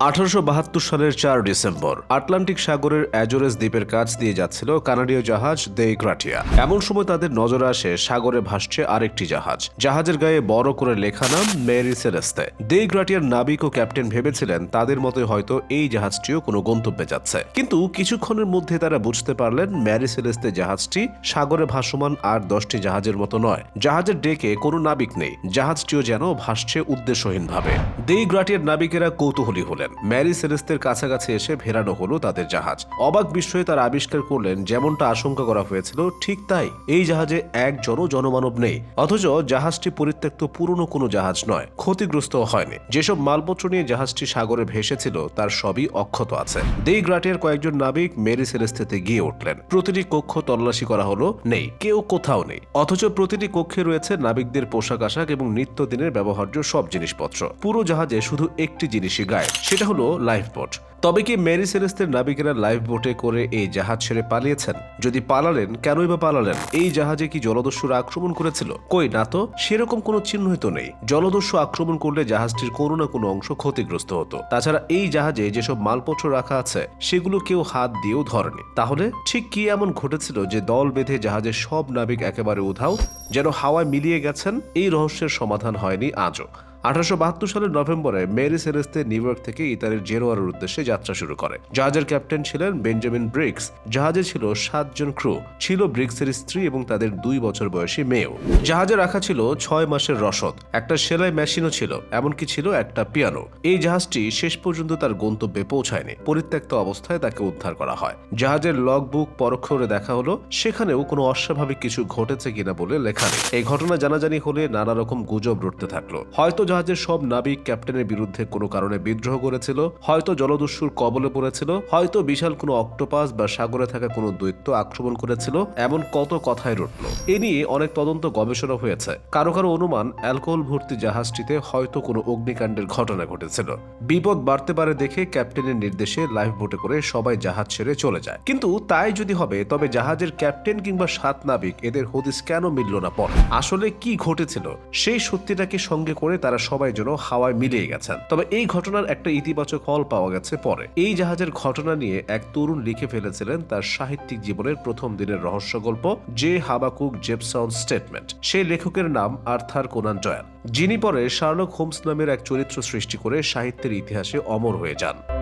আঠারোশো বাহাত্তর সালের চার ডিসেম্বর, আটলান্টিক সাগরের অ্যাজোরেস দ্বীপের কাছ দিয়ে যাচ্ছিল কানাডীয় জাহাজ দে গ্রাটিয়া। এমন সময় তাদের নজরে আসে সাগরে ভাসছে আরেকটি জাহাজ। জাহাজের গায়ে বড় করে লেখা নাম মেরি সেলেস্তে দে গ্রাটিয়ার নাবিক ও ক্যাপ্টেন ভেবেছিলেন তাদের মতোই হয়তো এই জাহাজটিও কোনো গন্তব্যে যাচ্ছে। কিন্তু কিছুক্ষণের মধ্যে তারা বুঝতে পারলেন ম্যারি সেলেস্তে জাহাজটি সাগরে ভাসমান আর দশটি জাহাজের মতো নয়। জাহাজের ডেকে কোনো নাবিক নেই। জাহাজটিও যেন ভাসছে উদ্দেশ্যহীনভাবে। দে গ্রাটিয়ার নাবিকেরা কৌতূহলী হলেন। ম্যারি সেলেস্তের কাছাকাছি এসে ভেরানো হলো তাদের জাহাজ। অবাক বিস্ময়ে তারা আবিষ্কার করলেন, যেমনটা আশঙ্কা করা হয়েছিল, ঠিক তাই। এই জাহাজে একজনও জনমানব নেই, অথচ জাহাজটি পরিত্যক্ত পুরনো কোনো জাহাজ নয় ক্ষতিগ্রস্ত হয়নি। যেসব মালপত্র নিয়ে জাহাজটি সাগরে ভেসেছিল, তার সবই অক্ষত আছে। দে গ্রাটের কয়েকজন নাবিক মেরি সেলেস্তেতে গিয়ে উঠলেন। প্রতিটি কক্ষ তল্লাশি করা হলো, নেই, কেউ কোথাও নেই। অথচ প্রতিটি কক্ষে রয়েছে নাবিকদের পোশাক আশাক এবং নিত্যদিনের ব্যবহার্য সব জিনিসপত্র। পুরো জাহাজে শুধু একটি জিনিসই গায়ে সেটা হলো লাইফ বোট তবে কি মেরি সেলেস্তের নাবিকেরা লাইফ বোটে করে এই জাহাজ ছেড়ে পালিয়েছেন? যদি পালালেন, কেনই বা পালালেন? এই জাহাজে কি জলদস্যুরা আক্রমণ করেছিল? কই না তো, সেরকম কোনো চিহ্নই তো নেই। জলদস্যু আক্রমণ করলে জাহাজটির কোনো না কোনো অংশ ক্ষতিগ্রস্ত হতো। তাছাড়া এই জাহাজে যেসব মালপত্র রাখা আছে, সেগুলো কেউ হাত দিয়েও ধরেনি। তাহলে ঠিক কি এমন ঘটেছিল যে দল বেঁধে জাহাজের সব নাবিক একেবারে উধাও, যেন হাওয়ায় মিলিয়ে গেছেন? এই রহস্যের সমাধান হয়নি আজও। আঠারোশো বাহাত্তর সালের নভেম্বরে মেরি সেরেস্তে নিউ ইয়র্ক থেকে ইতালির জেনোয়ারের উদ্দেশ্যে যাত্রা শুরু করে। জাহাজের ক্যাপ্টেন ছিলেন বেঞ্জামিন ব্রিক্স জাহাজে ছিল সাতজন ক্রু। ছিল ব্রিক্সের স্ত্রী এবং তাদের দুই বছর বয়সী মেয়েও। জাহাজে রাখা ছিল ছয় মাসের রসদ। একটা সেলাই মেশিনও ছিল, এমনকি ছিল একটা পিয়ানো। এই জাহাজটি শেষ পর্যন্ত তার গন্তব্যে পৌঁছায়নি। পরিত্যক্ত অবস্থায় তাকে উদ্ধার করা হয়। জাহাজের লগ বুক পরোক্ষ করে দেখা হলো, সেখানেও কোনো অস্বাভাবিক কিছু ঘটেছে কিনা বলে লেখা নেই। এই ঘটনা জানাজানি হলে নানা রকম গুজব রটতে থাকল। হয়তো জাহাজের সব নাবিক ক্যাপ্টেনের বিরুদ্ধে কোনো কারণে বিদ্রোহ করেছিল, হয়তো জলদস্যুর কবলে পড়েছিল, হয়তো বিশাল কোনো অক্টোপাস বা সাগরে থাকা কোনো দৈত্য আক্রমণ করেছিল, এমন কত কথাই রটল। এ নিয়ে অনেক তদন্ত গবেষণা হয়েছে। কারও কারও অনুমান, অ্যালকোহল ভর্তি জাহাজটিতে হয়তো কোনো অগ্নিকাণ্ডের ঘটনা ঘটেছিল। বিপদ বাড়তে পারে দেখে ক্যাপ্টেনের নির্দেশে লাইফ বোটে করে সবাই জাহাজ ছেড়ে চলে যায়। কিন্তু তাই যদি হবে, তবে জাহাজের ক্যাপ্টেন কিংবা সাত নাবিক এদের হদিস কেন মিলল না পর? আসলে কি ঘটেছিল? সেই সত্যিটাকে সঙ্গে করে তারা সবাই যেন হাওয়ায় মিলিয়ে গেছেন। তবে এই ঘটনার একটা ইতিবাচক ফল পাওয়া গেছে পরে। এই জাহাজের ঘটনা নিয়ে এক তরুণ লিখে ফেলেছিলেন তার সাহিত্যিক জীবনের প্রথম দিনের রহস্য গল্প, জে হাবাকুক জেপসন স্টেটমেন্ট। সেই লেখকের নাম আর্থার কোনান জয়ান। যিনি পরে শার্লক হোমস নামের এক চরিত্র সৃষ্টি করে সাহিত্যের ইতিহাসে অমর হয়ে যান।